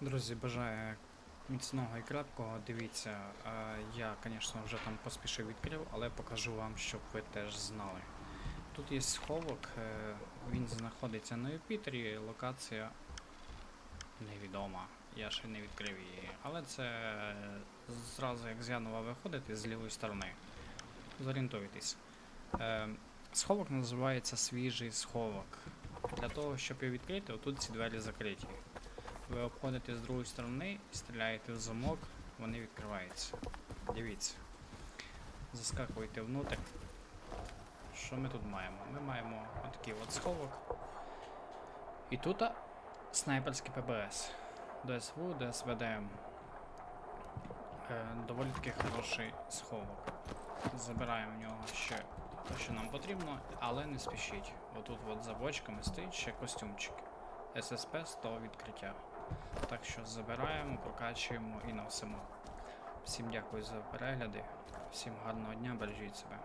Друзі, бажаю міцного і крепкого. Дивіться, я, звісно, вже там поспішив відкрив, але покажу вам, щоб ви теж знали. Тут є сховок, е, він знаходиться на Юпітері, локація невідома. Я ще не відкрив її. Але це е, зразу як з Янова виходити з лівої сторони. Зорієнтуйтесь. Е, Сховок називається свіжий сховок. Для того, щоб його відкрити, отут ці двері закриті. Ви обходите з другої сторони, і стріляєте в замок, вони відкриваються. Дивіться. Заскакуєте внутрь. Що ми тут маємо? Ми маємо отакий от сховок. І тут снайперський ПБС. ДСВ, ДСВДМ. Е, доволі таки хороший сховок. Забираємо в нього ще те, що нам потрібно, але не спішіть. Отут от за бочками стоїть ще костюмчик. ССП 100 відкриття. Так що забираємо, прокачуємо і носимо. Всім дякую за перегляди. Всім гарного дня, бережіть себе.